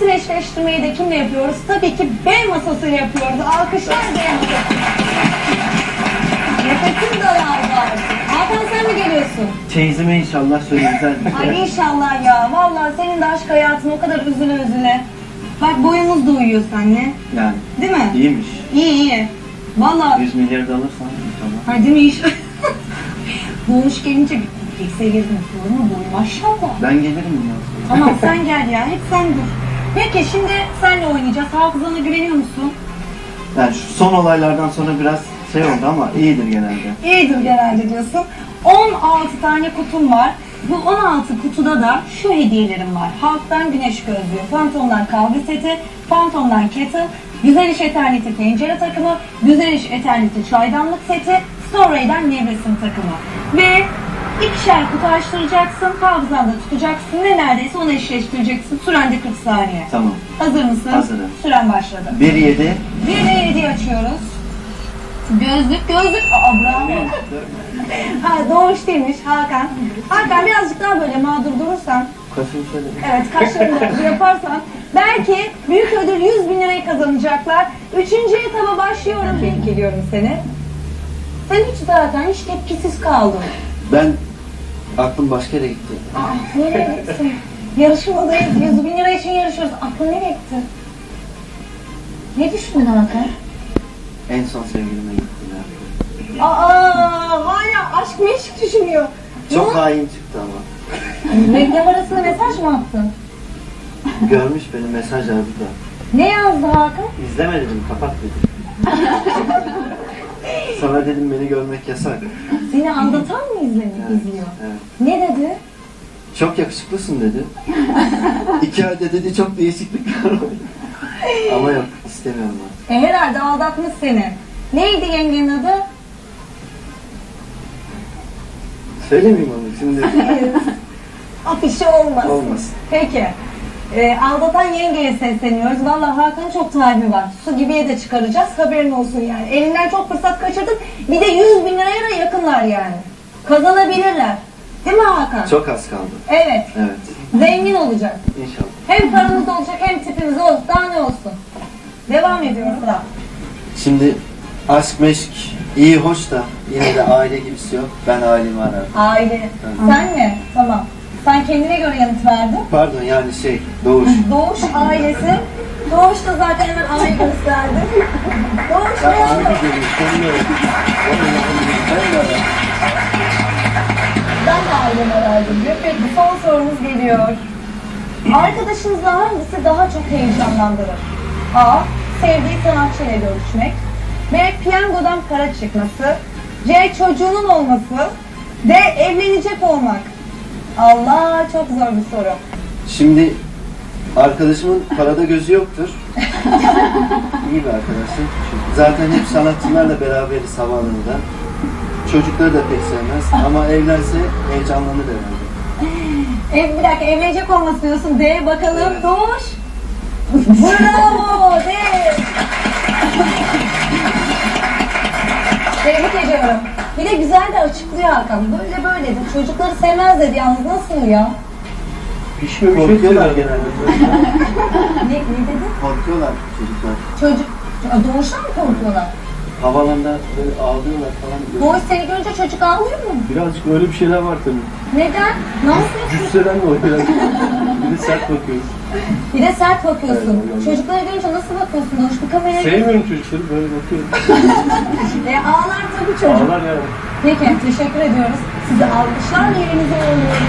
Resim eşleştirmeyi de kimle yapıyoruz? Tabii ki B masasıyla yapıyoruz. Alkışlar B masası. Nefesim daraldı artık. Hakan sen mi geliyorsun? Teyzeme inşallah söyle güzel bir Ay inşallah ya. Vallahi senin de aşk hayatın o kadar üzüle üzüle. Bak boyumuz da uyuyor seninle. Yani Değil mi? iyiymiş. İyi iyi. Vallahi 100 milyar da alırsan inşallah. Hadi mi iş? Doğuş gelince bir tek sevgilim olur mu maşallah. Ben gelirim bundan sonra. Tamam sen gel ya hep sen dur. Peki şimdi senle oynayacağız. Hafızana güveniyor musun? Yani şu son olaylardan sonra biraz şey oldu ama iyidir genelde. İyidir genelde diyorsun. 16 tane kutum var. Bu 16 kutuda da şu hediyelerim var. Halktan güneş gözlüğü, Phantom'dan kahve seti, Phantom'dan kettle, Güzel İş Eternity tencere takımı, Güzel İş Eternity çaydanlık seti, Storay'dan nevresim takımı. Ve ikişer kutu açtıracaksın, hafızanda tutacaksın ve neredeyse onu eşleştireceksin. Süren de 40 saniye. Tamam. Hazır mısın? Hazırım. Süren başladı. 1 7 Bir de hediye açıyoruz. Gözlük, gözlük. Aa bravo. Ha doğuş değilmiş Hakan. Hakan birazcık daha böyle mağdur durursan, Kaşını şöyle. evet kaşlarını yaparsan belki büyük ödül 100 bin lirayı kazanacaklar. Üçüncü etaba başlıyorum. Tebrik ediyorum seni. Sen hiç zaten hiç tepkisiz kaldın. Ben aklım başka yere gitti. Aa, nereye gittin? Yarışmadayız. 100 bin lira için yarışıyoruz. Aklın nereye gitti? Ne düşündün Hakan? En son sevgilime gittim ya. Aa, hala aşk meşk düşünüyor. Çok Ne? hain çıktı ama. Reklam arasında mesaj mı attın? Görmüş beni mesaj yazdı da. Ne yazdı Hakan? İzleme dedim kapat dedim. Sonra dedim beni görmek yasak. Seni aldatan mı izlemi, Evet, izliyor? evet. Ne dedi? Çok yakışıklısın dedi. İki ayda dedi çok değişiklikler var. Ama yok istemiyorum ben. E, herhalde aldatmış seni. Neydi yengenin adı? Söylemeyeyim onu şimdi. Afişi olmasın. Olmasın. Peki. E, aldatan yengeye sesleniyoruz. Vallahi Hakan'ın çok tarifi var. Su gibiye de çıkaracağız. Haberin olsun yani. Elinden çok fırsat kaçırdın. Bir de 100 bin liraya da yakınlar yani. Kazanabilirler. Değil mi Hakan? Çok az kaldı. Evet. Evet. Zengin olacak. İnşallah. Hem paramız olacak hem tipimiz olsun. Daha ne olsun? Devam ediyoruz da. Şimdi aşk meşk iyi hoş da yine de aile gibisi yok. Ben ailemi ararım. Aile. Evet. Sen mi? Tamam. Sen kendine göre yanıt verdin. Pardon yani şey Doğuş. Doğuş ailesi. Doğuş da zaten hemen aile gösterdi. Doğuş ne oldu? Ben de ailemi arardım diyor. Peki son sorumuz geliyor. Arkadaşınızla hangisi daha çok heyecanlandırır? A. Sevdiği sanatçıyla görüşmek. B. Piyangodan para çıkması. C. Çocuğunun olması. D. Evlenecek olmak. Allah çok zor bir soru. Şimdi arkadaşımın parada gözü yoktur. İyi bir arkadaşım. Zaten hep sanatçılarla beraberiz havaalanında. Çocukları da pek sevmez ama evlense heyecanlanır herhalde. Ev, bir dakika evlenecek olması diyorsun. D bakalım. Evet. Doğuş. Bravo. D. Tebrik ediyorum. Bir de güzel de açıklıyor Hakan. Böyle böyle dedi. Çocukları sevmez dedi yalnız. Nasıl ya? Pişmemiş et Korkuyorlar diyorlar. genelde. Ne, ne dedi? Korkuyorlar çocuklar. Çocuk. Doğuştan mı korkuyorlar? Havalanda böyle ağlıyorlar falan. Doğuş seni görünce çocuk ağlıyor mu? Birazcık öyle bir şeyler var tabii. Neden? Ne yapıyorsun? Cüsseden de o biraz. Bir de sert bakıyoruz. Bir de sert bakıyorsun. Evet, öyle. Çocukları görünce nasıl bakıyorsun Doğuş? Bir kameraya Sevmiyorum çocukları böyle bakıyorum. E, ağlar tabii çocuk. Ağlar yani. Peki teşekkür ediyoruz. Sizi alkışlarla yerinize yolluyoruz.